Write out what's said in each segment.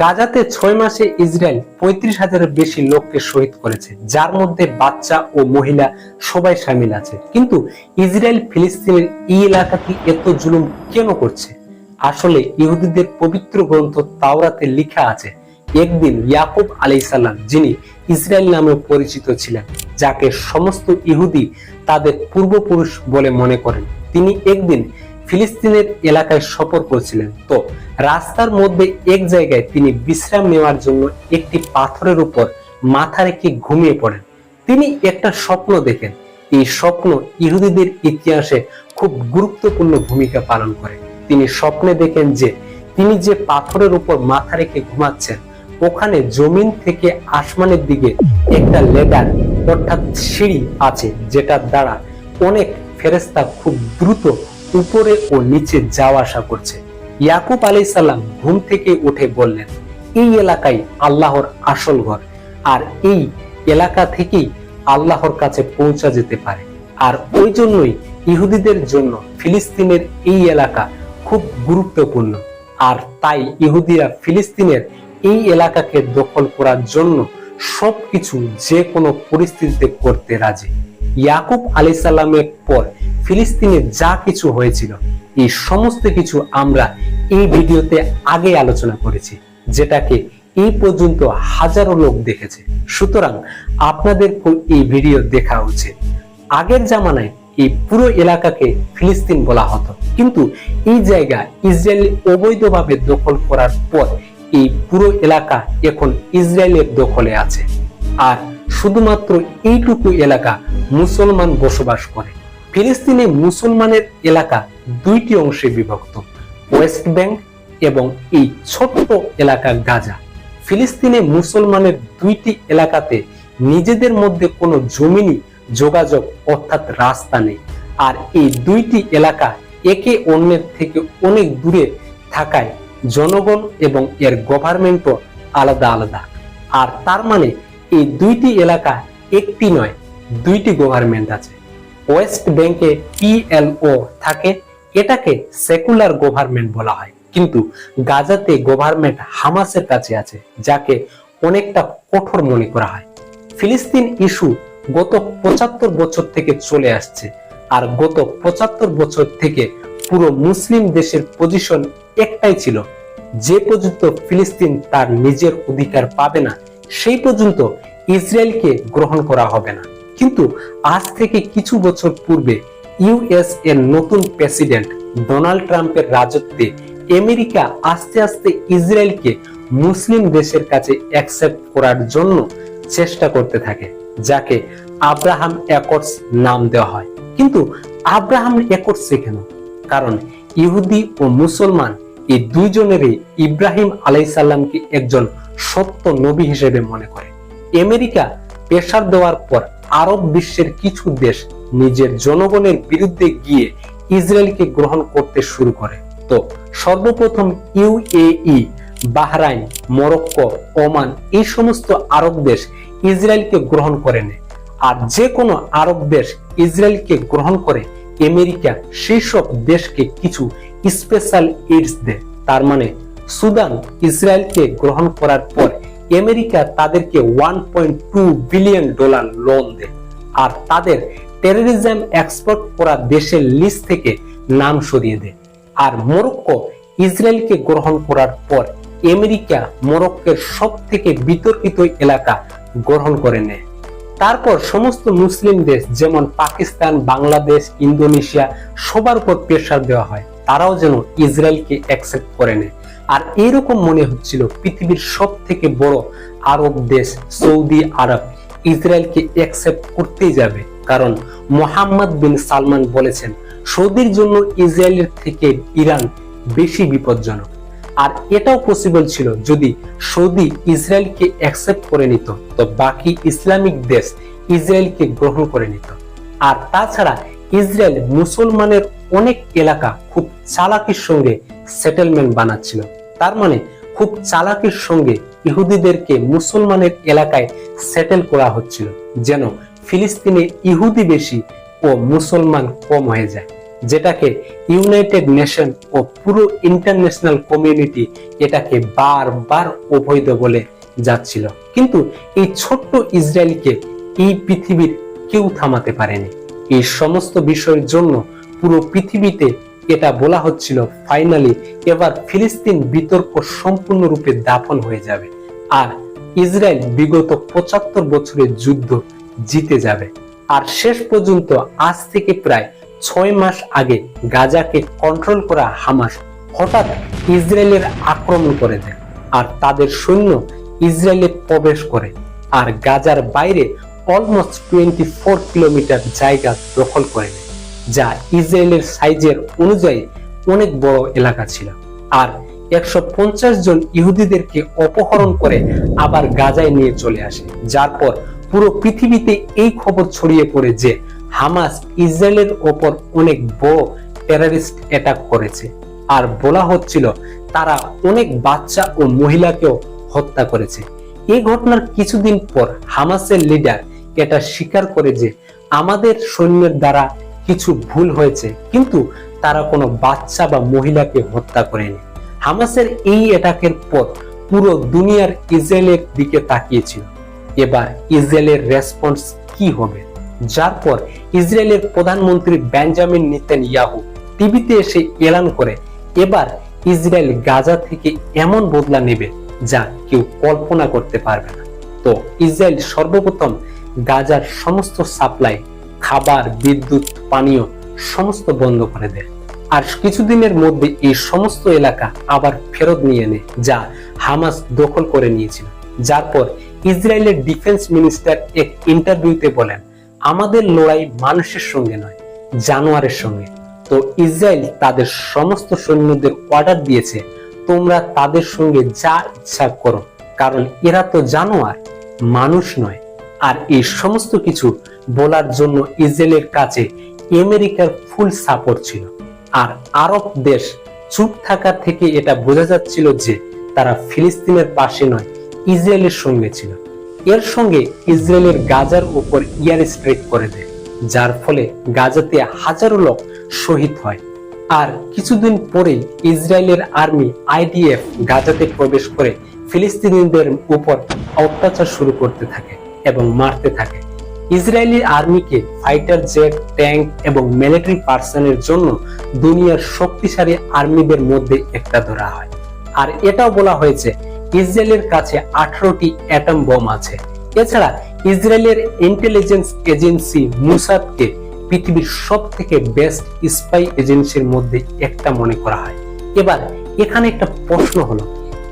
গাজাতে ছয় মাসে ইসরায়েল পঁয়ত্রিশ হাজারের বেশি লোককে শহীদ করেছে, যার মধ্যে বাচ্চা ও মহিলা সবাই সামিল আছে। কিন্তু ইসরায়েল ফিলিস্তিনের এই এলাকাটি এত জুলুম কেন করছে? আসলে ইহুদিদের পবিত্র গ্রন্থ তাওরাতে লেখা আছে, একদিন ইয়াকুব আলাইসাল্লাম যিনি ইসরায়েল নামে পরিচিত ছিলেন, যাকে সমস্ত ইহুদি তাদের পূর্বপুরুষ বলে মনে করেন, তিনি একদিন ফিলিস্তিনের এলাকায় সফর করছিলেন। তো রাস্তার মধ্যে এক জায়গায় তিনি বিশ্রাম নেওয়ার জন্য একটি পাথরের উপর মাথা রেখে ঘুমিয়ে পড়েন। তিনি একটা স্বপ্ন দেখেন। এই স্বপ্ন ইহুদিদের ইতিহাসে খুব গুরুত্বপূর্ণ ভূমিকা পালন করে। তিনি স্বপ্নে দেখেন যে তিনি যে পাথরের উপর মাথা রেখে ঘুমাচ্ছেন, ওখানে জমিন থেকে আসমানের দিকে একটা লেদার অর্থাৎ সিঁড়ি আছে, যেটার দ্বারা অনেক ফেরেস্তা খুব দ্রুত উপরে ও নিচে যাওয়া আসা করছে। ইয়াকুব আলাই সাল্লাম ঘুম থেকে উঠে বললেন, এই এলাকায় আল্লাহর আসল ঘর। আর এই এলাকা থেকেই আল্লাহর কাছে পৌঁছা যেতে পারে। আর ওই জন্যই ইহুদিদের জন্য ফিলিস্তিনের এই এলাকা খুব গুরুত্বপূর্ণ। আর তাই ইহুদিরা ফিলিস্তিনের এই এলাকাকে দখল করার জন্য সবকিছু যে কোনো পরিস্থিতিতে করতে রাজি। ইয়াকুব আলী সাল্লামের পর ফিলিস্তিনে যা কিছু হয়েছিল, এই সমস্ত কিছু আমরা এই ভিডিওতে আগে আলোচনা করেছি, যেটাকে এই পর্যন্ত হাজারো লোক দেখেছে। সুতরাং আপনাদের এই ভিডিও দেখা উচিত। আগের জামানায় এই পুরো এলাকাকে ফিলিস্তিন বলা হতো। কিন্তু এই জায়গা ইসরায়েল অবৈধভাবে দখল করার পর এই পুরো এলাকা এখন ইসরায়েলের দখলে আছে। আর শুধুমাত্র এইটুকু এলাকা মুসলমান বসবাস করে। ফিলিস্তিনে মুসলমানের এলাকা দুইটি অংশে বিভক্ত, ওয়েস্ট ব্যাংক এবং এই ছোট্ট এলাকা গাজা। ফিলিস্তিনে মুসলমানের দুইটি এলাকাতে নিজেদের মধ্যে কোনো জমিনি যোগাযোগ অর্থাৎ রাস্তা নেই। আর এই দুইটি এলাকা একে অন্যের থেকে অনেক দূরে থাকায় জনগণ এবং এর গভর্নমেন্টও আলাদা আলাদা। আর তার মানে এই দুইটি এলাকা একটি নয়, দুইটি গভর্নমেন্ট আছে। ওয়েস্ট ব্যাংকে পিএলও থাকে, এটাকে সেকুলার গভর্নমেন্ট বলা হয়। কিন্তু গাজাতে গভর্নমেন্ট হামাসের কাছে আছে, যাকে অনেকটা কঠোর মনে করা হয়। ফিলিস্তিন ইস্যু গত পঁচাত্তর বছর থেকে চলে আসছে, আর গত পঁচাত্তর বছর থেকে পুরো মুসলিম দেশের পজিশন একটাই ছিল, যে পর্যন্ত ফিলিস্তিন তার নিজের অধিকার পাবে না, সেই পর্যন্ত ইসরায়েলকে গ্রহণ করা হবে না। কিন্তু আজ থেকে কিছু বছর পূর্বে ইউএস এর নতুন প্রেসিডেন্ট ডোনাল্ড ট্রাম্পের রাজত্বে আমেরিকা আস্তে আস্তে ইসরায়েলকে মুসলিম দেশের কাছে অ্যাকসেপ্ট করার জন্য চেষ্টা করতে থাকে, যাকে আব্রাহাম অ্যাকর্ডস নাম দেওয়া হয়। কিন্তু আব্রাহাম অ্যাকর্ডস কেন? কারণ ইহুদি ও মুসলমান এই দুইজনেরই ইব্রাহিম আলাইসাল্লামকে একজন সত্য নবী হিসেবে মনে করে। আমেরিকা প্রেশার দেওয়ার পর আরব বিশ্বের কিছু দেশ নিজের জনগণের বিরুদ্ধে গিয়ে ইসরায়েলকে গ্রহণ করতে শুরু করে। তো সর্বপ্রথম ইউএই বাহরাইন, মরক্কো, ওমান এই সমস্ত আরব দেশ ইসরায়েলকে গ্রহণ করে নেয় আর যে কোনো আরব দেশ ইসরায়েলকে গ্রহণ করে, আমেরিকা সেই সব দেশকে কিছু স্পেশাল এইডস দেয়। তার মানে সুদান ইসরায়েলকে গ্রহণ করার পর আমেরিকা তাদেরকে ওয়ান বিলিয়ন ডলার লোন দেয়। আর তাদের টেরোরিজম এক্সপোর্ট করা দেশের লিস্ট থেকে নাম সরিয়ে দেয়। আর মরক্কো ইসরায়েলকে গ্রহণ করার পর আমেরিকা মরক্কের সব থেকে বিতর্কিত এলাকা গ্রহণ করে নেয়। তারপর সমস্ত মুসলিম দেশ যেমন পাকিস্তান, বাংলাদেশ, ইন্দোনেশিয়া সবার উপর প্রেশার দেওয়া হয়, তারাও যেন ইসরায়েলকে অ্যাকসেপ্ট করে নেয়। আর এরকম মনে হচ্ছিল পৃথিবীর সব থেকে বড় আরব দেশ সৌদি আরব। ইসরায়েলকে অ্যাকসেপ্ট করতেই যাবে। কারণ মোহাম্মদ বিন সালমান বলেছেন, সৌদির জন্য ইসরায়েলের থেকে ইরান বেশি বিপজ্জনক। আর এটাও পসিবল ছিল যদি সৌদি ইসরায়েলকে অ্যাকসেপ্ট করে নিত, তো বাকি ইসলামিক দেশ ইসরায়েলকে গ্রহণ করে নিত। আর তাছাড়া ইসরায়েল মুসলমানের অনেক এলাকা খুব চালাকির সঙ্গে সেটেলমেন্ট বানাচ্ছিল। তার মানে খুব চালাকির সঙ্গে ইহুদিদেরকে মুসলমানের এলাকায় সেটেল করা হচ্ছিল, যেন ফিলিস্তিনে ইহুদি বেশি ও মুসলমান কম হয়ে যায়, যেটাকে ইউনাইটেড নেশন ও পুরো ইন্টারন্যাশনাল কমিউনিটি এটাকে বারবার অবৈধ বলে যাচ্ছিল। কিন্তু এই ছোট্ট ইসরায়েলকে এই পৃথিবীর কেউ থামাতে পারেনি। এই সমস্ত বিষয়ের জন্য পুরো পৃথিবীতে এটা বলা হচ্ছিল ফাইনালি এবার ফিলিস্তিন বিতর্ক সম্পূর্ণরূপে দাফন হয়ে যাবে আর ইসরায়েল বিগত পঁচাত্তর বছরের যুদ্ধ জিতে যাবে। আর শেষ পর্যন্ত আজ থেকে প্রায় ছয় মাস আগে গাজাকে কন্ট্রোল করা হামাস হঠাৎ ইসরায়েলের আক্রমণ করে দেয় আর তাদের সৈন্য ইসরায়েলে প্রবেশ করে আর গাজার বাইরে অলমোস্ট টোয়েন্টি ফোর কিলোমিটার জায়গা দখল করে নেয়। যা ইসরায়েলের সাইজের অনুযায়ী অনেক বড় এলাকা ছিল। আর একশো পঞ্চাশ জন ইহুদিদেরকে অপহরণ করে আবার গাজায় নিয়ে চলে আসে। যার পর পুরো পৃথিবীতে এই খবর ছড়িয়ে পড়ে যে হামাস ইসরায়েলের ওপর অনেক বড় টেরারিস্ট অ্যাটাক করেছে। আর বলা হচ্ছিল তারা অনেক বাচ্চা ও মহিলাকেও হত্যা করেছে। এই ঘটনার কিছুদিন পর হামাসের লিডার এটা স্বীকার করে যে আমাদের সৈন্যের দ্বারা কিছু ভুল হয়েছে, কিন্তু তারা কোনো বাচ্চা বা মহিলাকে হত্যা করেনি। হামাসের এই অ্যাটাকের পর পুরো দুনিয়ার ইসরায়েলের দিকে তাকিয়েছিল। এবার ইসরায়েলের রেসপন্স কি হবে? যার পর ইসরায়েলের প্রধানমন্ত্রী বেঞ্জামিন নিতেন ইয়াহু টিভিতে এসে এলান করে, এবার ইসরায়েল গাজা থেকে এমন বদলা নেবে যা কেউ কল্পনা করতে পারবে না। তো ইসরায়েল সর্বপ্রথম গাজার সমস্ত সাপ্লাই খাবার, বিদ্যুৎ, পানীয় সমস্ত বন্ধ করে দেয়। আর কিছুদিনের মধ্যে এই সমস্ত এলাকা আবার ফেরত নিয়ে নেয় যা হামাস দখল করে নিয়েছিল। যার পর ইসরায়েলের ডিফেন্স মিনিস্টার এক ইন্টারভিউতে বলেন, আমাদের লড়াই মানুষের সঙ্গে নয়, জানোয়ারের সঙ্গে। তো ইসরায়েল তাদের সমস্ত সৈন্যদের অর্ডার দিয়েছে, তোমরা তাদের সঙ্গে যা ইচ্ছা করো। কারণ এরা তো জানোয়ার, মানুষ নয়। আর এই সমস্ত কিছু বলার জন্য ইসরায়েলের কাছে আমেরিকার ফুল সাপোর্ট ছিল। আর আরব দেশ চুপ থাকা থেকে এটা বোঝা যাচ্ছিল যে তারা ফিলিস্তিনের পাশে নয়, ইসরায়েলের সঙ্গে ছিল। এর সঙ্গে ইসরায়েলের গাজার উপর ইয়ার স্ট্রাইক করে দেয়, যার ফলে গাজাতে হাজারো লোক শহীদ হয়। আর কিছুদিন পরেই ইসরায়েলের আর্মি আইডিএফ গাজাতে প্রবেশ করে ফিলিস্তিনিদের উপর অত্যাচার শুরু করতে থাকে এবং মারতে থাকে। ইসরায়েলি আর্মিকে ফাইটার জেট, ট্যাঙ্ক এবং মিলিটারি পার্সনের জন্য দুনিয়ার শক্তিশালী আর্মিদের মধ্যে একটা ধরা হয়। আর এটাও বলা হয়েছে, ইসরায়েলের কাছে আঠারোটি অ্যাটম বোম আছে। এছাড়া ইসরায়েলের ইন্টেলিজেন্স এজেন্সি মুসাদকে পৃথিবীর সব থেকে বেস্ট স্পাই এজেন্সির মধ্যে একটা মনে করা হয়। এবার এখানে একটা প্রশ্ন হলো,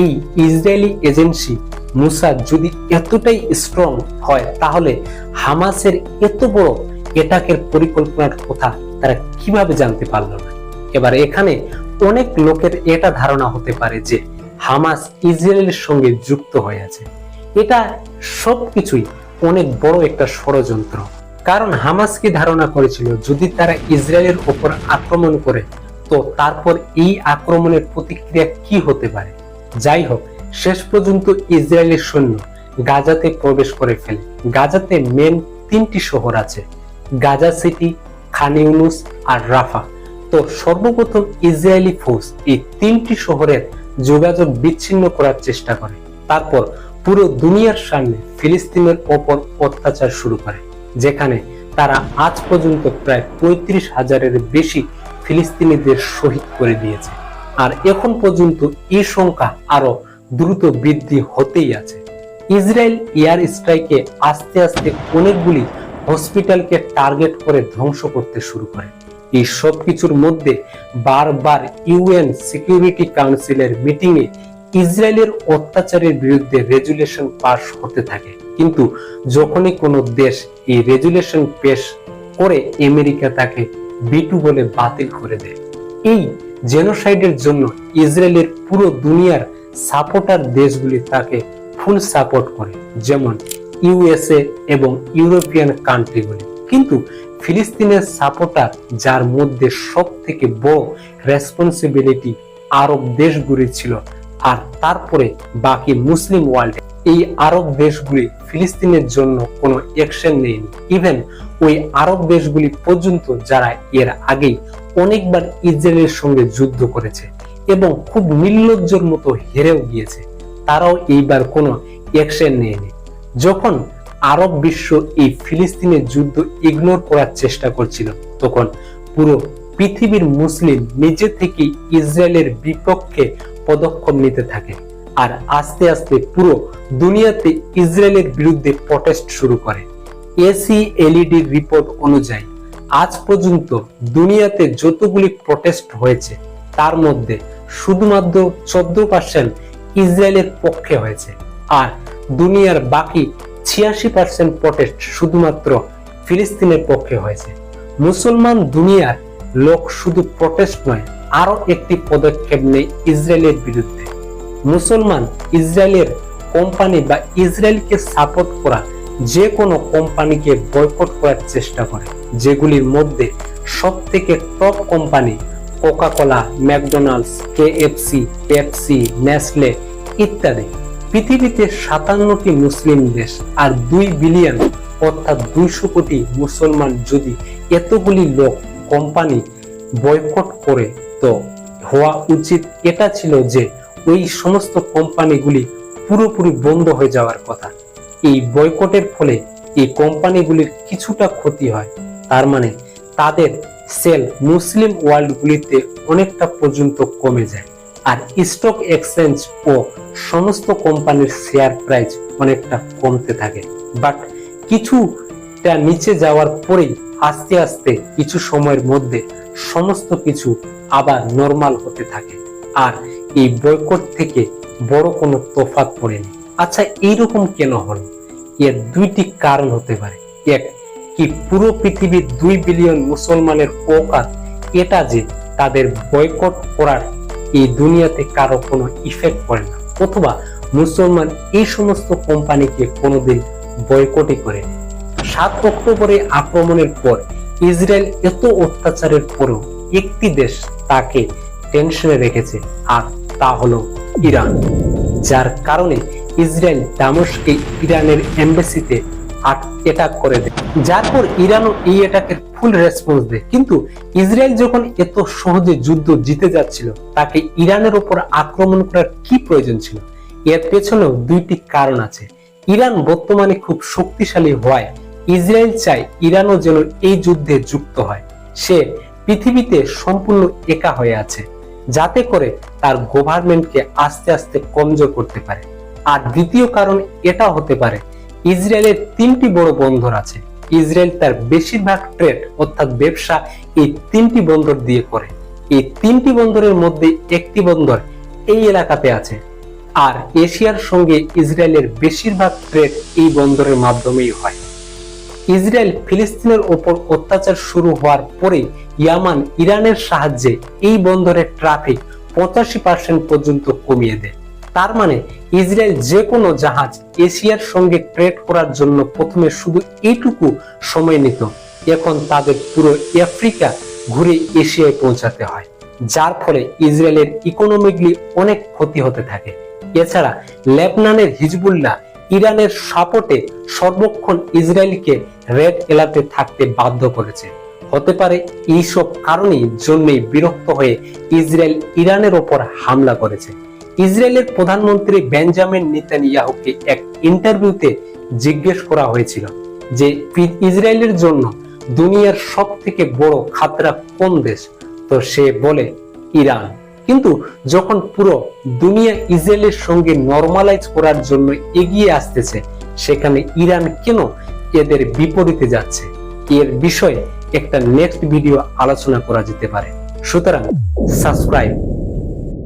এই ইসরায়েলি এজেন্সি মুসাদ যদি এতটাই স্ট্রং হয়, তাহলে হামাসের এত বড় এটাকের পরিকল্পনার কথা তারা কীভাবে জানতে পারল না? এবার এখানে অনেক লোকের এটা ধারণা হতে পারে যে হামাস ইসরায়েলের সঙ্গে যুক্ত হয়ে আছে। এটা সবকিছুই অনেক বড় একটা ষড়যন্ত্র। কারণ হামাস কি ধারণা করেছিল? যদি তারা ইসরায়েলের ওপর আক্রমণ করে, তো তারপর এই আক্রমণের প্রতিক্রিয়া কি হতে পারে? যাই হোক শেষ পর্যন্ত ইসরায়েলের সৈন্য গাজাতে প্রবেশ করে ফেলে। গাজাতে মেন তিনটি শহর আছে, গাজা সিটি খান ইউনুস আর রাফা। তো সর্বপ্রথম ইসরায়েলি ফোর্স এই তিনটি শহরের যোগাযোগ বিচ্ছিন্ন করার চেষ্টা করে। তারপর পুরো দুনিয়ার সামনে ফিলিস্তিনের ওপর অত্যাচার শুরু করে, যেখানে তারা আজ পর্যন্ত প্রায় পঁয়ত্রিশ হাজারের বেশি ফিলিস্তিনিদের শহীদ করে দিয়েছে। আর এখন পর্যন্ত এই সংখ্যা আরও দ্রুত বৃদ্ধি হতেই আছে। ইসরায়েল এয়ার স্ট্রাইকে আস্তে আস্তে অনেকগুলি হসপিটালকে টার্গেট করে ধ্বংস করতে শুরু করে। এই সব কিছুর মধ্যে বারবার ইউএন সিকিউরিটি কাউন্সিলের মিটিংয়ে ইসরায়েলের অত্যাচারের বিরুদ্ধে রেজুলেশন পাস হতে থাকে। কিন্তু যখনই কোনো দেশ এই রেজুলেশন পেশ করে, আমেরিকা তাকে বিটু বলে বাতিল করে দেয়। এই জেনোসাইডের জন্য ইসরায়েলের পুরো দুনিয়ার সাপোর্টার দেশগুলি তাকে ফুল সাপোর্ট করে, যেমন ইউএসএ এবং ইউরোপিয়ান কান্ট্রিগুলি কিন্তু ফিলিস্তিনের সাপোর্টার, যার মধ্যে সব থেকে বড় রেসপন্সিবিলিটি আরব দেশগুলি ছিল, আর তারপরে বাকি মুসলিম ওয়ার্ল্ড এই আরব দেশগুলি ফিলিস্তিনের জন্য কোনো অ্যাকশন নেয়নি। ইভেন ওই আরব দেশগুলি পর্যন্ত যারা এর আগেই অনেকবার ইসরায়েলের সঙ্গে যুদ্ধ করেছে এবং খুব নির্লজ্জর মতো হেরেও গিয়েছে। তারাও এইবার কোনো অ্যাকশন নেয়নি। যখন আরব বিশ্ব এই ফিলিস্তিনের যুদ্ধ ইগনোর করার চেষ্টা করছিল, তখন পুরো পৃথিবীর মুসলিম নিজে থেকে ইসরায়েলের বিপক্ষে পদক্ষেপ নিতে থাকে আর আস্তে আস্তে পুরো দুনিয়াতে ইসরায়েলের বিরুদ্ধে প্রটেস্ট শুরু করে। এসি এলইডি রিপোর্ট অনুযায়ী আজ পর্যন্ত দুনিয়াতে যতগুলি প্রটেস্ট হয়েছে তার মধ্যে শুধুমাত্র চোদ্দ পার্সেন্ট ইসরায়েলের পক্ষে হয়েছে। আর দুনিয়ার বাকি ছিয়াশি পার্সেন্ট প্রটেস্ট শুধুমাত্র ফিলিস্তিনের পক্ষে হয়েছে। মুসলমান দুনিয়ার লোক শুধু প্রটেস্ট নয় আরও একটি পদক্ষেপ নেই ইসরায়েলের বিরুদ্ধে। মুসলমান ইসরায়েলের কোম্পানি বা ইসরায়েলকে সাপোর্ট করা যে কোনো কোম্পানিকে বয়কট করার চেষ্টা করে, যেগুলির মধ্যে সব থেকে top company Coca Cola McDonald's KFC Pepsi Nestle ইত্যাদি। পৃথিবীতে সাতান্নটি মুসলিম দেশ আর দুই বিলিয়ন, অর্থাৎ দুইশো কোটি মুসলমান যদি এতগুলি লোক কোম্পানি বয়কট করে, তো হওয়া উচিত এটা ছিল যে ওই সমস্ত কোম্পানিগুলি পুরোপুরি বন্ধ হয়ে যাওয়ার কথা। এই বয়কটের ফলে এই কোম্পানিগুলির কিছুটা ক্ষতি হয়। তার মানে তাদের সেল মুসলিম ওয়ার্ল্ডগুলিতে অনেকটা পর্যন্ত কমে যায়। আর স্টক এক্সচেঞ্জ ও সমস্ত কোম্পানির শেয়ার প্রাইস অনেকটা কমতে থাকে। বাট কিছুটা নিচে যাওয়ার পরেই আস্তে আস্তে কিছু সময়ের মধ্যে সমস্ত কিছু আবার নর্মাল হতে থাকে। আর এই বয়কট থেকে বড় কোনো তোফাত পড়েনি। আচ্ছা এইরকম কেন হলো? এর দুইটি কারণ হতে পারে। এক কি পুরো পৃথিবীর দুই বিলিয়ন মুসলমানের ওকাত এটা যে তাদের বয়কট করার এই দুনিয়াতে কারও কোনো ইফেক্ট পড়ে না। অথবা মুসলমান এই সমস্ত কোম্পানিকে কোনোদিন বয়কটই করেনি সাত অক্টোবরে আক্রমণের পর ইসরায়েল এত অত্যাচারের পরেও একটি দেশ তাকে টেনশনে রেখেছে, আর তা হলো ইরান, যার কারণে ইসরায়েল দামস্কে ইরানের এম্বাসিতে অ্যাটাক করে দেয় যার পর ইরানও এই অ্যাটাকের ফুল রেসপন্স দেয়। কিন্তু ইসরায়েল যখন এত সহজে যুদ্ধ জিতে যাচ্ছিল, তাকে ইরানের উপর আক্রমণ করার কি প্রয়োজন ছিল? এর পেছনেও দুইটি কারণ আছে। ইরান বর্তমানে খুব শক্তিশালী হওয়ায় ইসরায়েল চায় ইরানও যেন এই যুদ্ধে যুক্ত হয়। সে পৃথিবীতে সম্পূর্ণ একা হয়ে আছে, যাতে করে তার গভর্নমেন্টকে আস্তে আস্তে কমজোর করতে পারে। আর দ্বিতীয় কারণ এটা হতে পারে ইসরায়েলের তিনটি বড় বন্দর আছে। ইসরায়েল তার বেশিরভাগ ট্রেড অর্থাৎ ব্যবসা এই তিনটি বন্দর দিয়ে করে। এই তিনটি বন্দরের মধ্যে একটি বন্দর এই এলাকাতে আছে। আর এশিয়ার সঙ্গে ইসরায়েলের বেশিরভাগ ট্রেড এই বন্দরের মাধ্যমেই হয়। ইসরায়েল ফিলিস্তিনের ওপর অত্যাচার শুরু হওয়ার পরে ইয়ামান ইরানের সাহায্যে এই বন্দরের ট্রাফিক পঁচাশি পার্সেন্ট পর্যন্ত কমিয়ে দেয়। তার মানে ইসরায়েল যে কোনো জাহাজ এশিয়ার সঙ্গে ট্রেড করার জন্য প্রথমে শুধু এইটুকু সময় নিত। এখন তাদের পুরো আফ্রিকা ঘুরে এশিয়ায় পৌঁছাতে হয়, যার ফলে ইসরায়েলের ইকোনমিকলি অনেক ক্ষতি হতে থাকে। এছাড়া লেবনানের হিজবুল্লাহ ইরানের সাপোর্টে সর্বক্ষণ ইসরায়েলকে রেড এলাতে থাকতে বাধ্য করেছে। হতে পারে এইসব কারণেই জন্যই বিরক্ত হয়ে ইসরায়েল ইরানের ওপর হামলা করেছে। ইসরায়েলের প্রধানমন্ত্রী বেঞ্জামিন নেতানিয়াহুকে এক ইন্টারভিউতে জিজ্ঞেস করা হয়েছিল যে ইসরায়েলের জন্য দুনিয়ার সব থেকে বড় খাতরা কোন দেশ? তো সে বলে, ইরান। কিন্তু যখন পুরো দুনিয়া ইসরায়েলের সঙ্গে নর্মালাইজ করার জন্য এগিয়ে আসতেছে, সেখানে ইরান কেন এদের বিপরীতে যাচ্ছে? এর বিষয়ে একটা নেক্সট ভিডিও আলোচনা করা যেতে পারে। সুতরাং সাবস্ক্রাইব